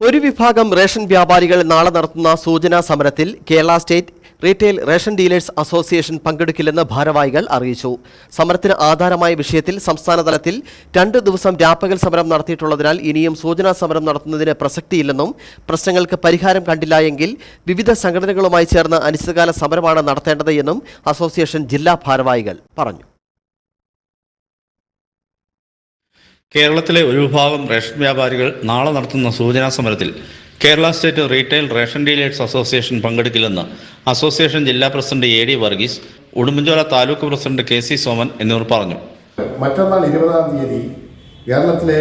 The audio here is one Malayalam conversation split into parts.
ഒരു വിഭാഗം റേഷൻ വ്യാപാരികൾ നാളെ നടത്തുന്ന സൂചനാ സമരത്തിൽ Kerala state retail ration dealers association പങ്കെടുക്കില്ലെന്ന് ഭാരവാഹികൾ അറിയിച്ചു. സമരത്തിന് ആധാരമായ വിഷയത്തിൽ സംസ്ഥാന തലത്തിൽ രണ്ട് ദിവസം രാപ്പകൽ സമരം നടത്തിയിട്ടുള്ളതിനാൽ ഇനിയും സൂചനാ സമരം നടത്തുന്നതിന് പ്രസക്തിയില്ലെന്നും പ്രശ്നങ്ങൾക്ക് പരിഹാരം കണ്ടില്ല എങ്കിൽ വിവിധ സംഘടനകളുമായി ചേർന്ന് അനിശ്ചിതകാല സമരമാണ് നടത്തേണ്ടത് എന്നും അസോസിയേഷൻ ജില്ലാ ഭാരവാഹികൾ പറഞ്ഞു. കേരളത്തിലെ ഒരു വിഭാഗം റേഷൻ വ്യാപാരികൾ നാളെ നടത്തുന്ന സൂചനാ സമരത്തിൽ Kerala state retail ration dealers association പങ്കെടുക്കില്ലെന്ന് association ജില്ലാ president A D Varghese Udumbanchola taluk president K C Soman എന്നിവർ പറഞ്ഞു. മറ്റന്നാൾ ഇരുപതാം തീയതി കേരളത്തിലെ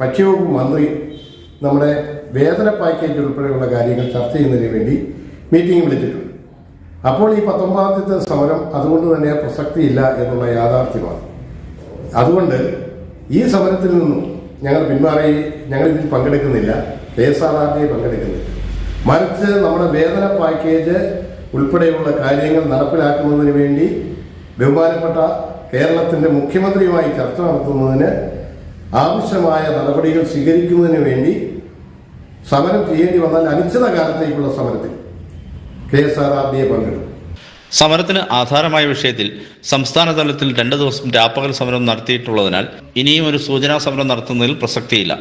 ഭക്ഷ്യവകുപ്പ് മന്ത്രി നമ്മുടെ വേതന പാക്കേജ് ഉൾപ്പെടെയുള്ള കാര്യങ്ങൾ ചർച്ച ചെയ്യുന്നതിന് വേണ്ടി മീറ്റിംഗ് വിളിച്ചിട്ടുണ്ട്. അപ്പോൾ ഈ പത്തൊമ്പതാമത്തെ സമരം അതുകൊണ്ട് തന്നെ പ്രസക്തിയില്ല എന്നുള്ള യാഥാർത്ഥ്യമാണ്. അതുകൊണ്ട് ഈ സമരത്തിൽ നിന്നും ഞങ്ങൾ പിന്മാറി ഞങ്ങൾ ഇതിൽ പങ്കെടുക്കുന്നില്ല. K S R R T പങ്കെടുക്കുന്നില്ല. മറിച്ച് നമ്മുടെ വേതന പാക്കേജ് ഉൾപ്പെടെയുള്ള കാര്യങ്ങൾ നടപ്പിലാക്കുന്നതിന് വേണ്ടി ബഹുമാനപ്പെട്ട കേരളത്തിന്റെ മുഖ്യമന്ത്രിയുമായി ചർച്ച നടത്തുന്നതിന് ആവശ്യമായ നടപടികൾ സ്വീകരിക്കുന്നതിന് വേണ്ടി സമരം ചെയ്യേണ്ടി വന്നാൽ അനിശ്ചിത കാലത്തേക്കുള്ള സമരത്തിൽ കെ എസ് ആർ ആർ ഡിയെ പങ്കെടുക്കും. സമരത്തിന് ആധാരമായ വിഷയത്തിൽ സംസ്ഥാന തലത്തിൽ രണ്ട് ദിവസം രാപ്പകൽ സമരം നടത്തിയിട്ടുള്ളതിനാൽ ഇനിയും ഒരു സൂചനാ സമരം നടത്തുന്നതിൽ പ്രസക്തിയില്ല.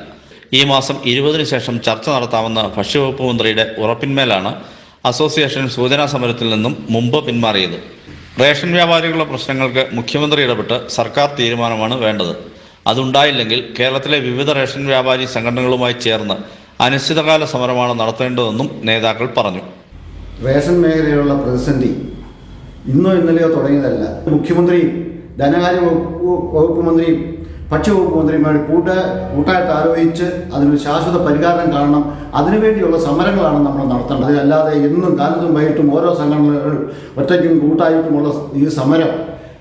ഈ മാസം ഇരുപതിനു ശേഷം ചർച്ച നടത്താമെന്ന ഭക്ഷ്യവകുപ്പ് മന്ത്രിയുടെ ഉറപ്പിന്മേലാണ് അസോസിയേഷൻ സൂചനാ സമരത്തിൽ നിന്നും മുമ്പ് പിന്മാറിയത്. റേഷൻ വ്യാപാരികളുടെ പ്രശ്നങ്ങൾക്ക് മുഖ്യമന്ത്രി ഇടപെട്ട് സർക്കാർ തീരുമാനമാണ് വേണ്ടത്. അതുണ്ടായില്ലെങ്കിൽ കേരളത്തിലെ വിവിധ റേഷൻ വ്യാപാരി സംഘടനകളുമായി ചേർന്ന് അനിശ്ചിതകാല സമരമാണ് നടത്തേണ്ടതെന്നും നേതാക്കൾ പറഞ്ഞു. റേഷൻ മേഖലയിലുള്ള പ്രതിസന്ധി ഇന്നോ ഇന്നലെയോ തുടങ്ങിയതല്ല. മുഖ്യമന്ത്രിയും ധനകാര്യ വകുപ്പ് മന്ത്രിയും ഭക്ഷ്യവകുപ്പ് മന്ത്രിയുമായി കൂട്ട കൂട്ടായിട്ട് ആലോചിച്ച് അതിനൊരു ശാശ്വത പരിഹാരം കാണണം. അതിനുവേണ്ടിയുള്ള സമരങ്ങളാണ് നമ്മൾ നടത്തേണ്ടത്. അല്ലാതെ ഇന്നും കാലത്തും വൈകിട്ടും ഓരോ സംഘടനകൾ ഒറ്റയ്ക്കും കൂട്ടായിട്ടുമുള്ള ഈ സമരം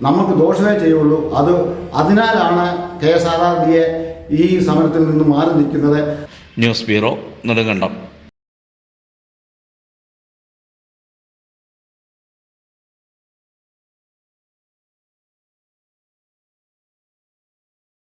നമുക്ക് ദോഷമേ ചെയ്യുള്ളൂ. അത് അതിനാലാണ് കെ എസ് ആർ ആർ ഡിയെ ഈ സമരത്തിൽ നിന്ന് മാറി നിൽക്കുന്നത്. News bureau Nedumkandam.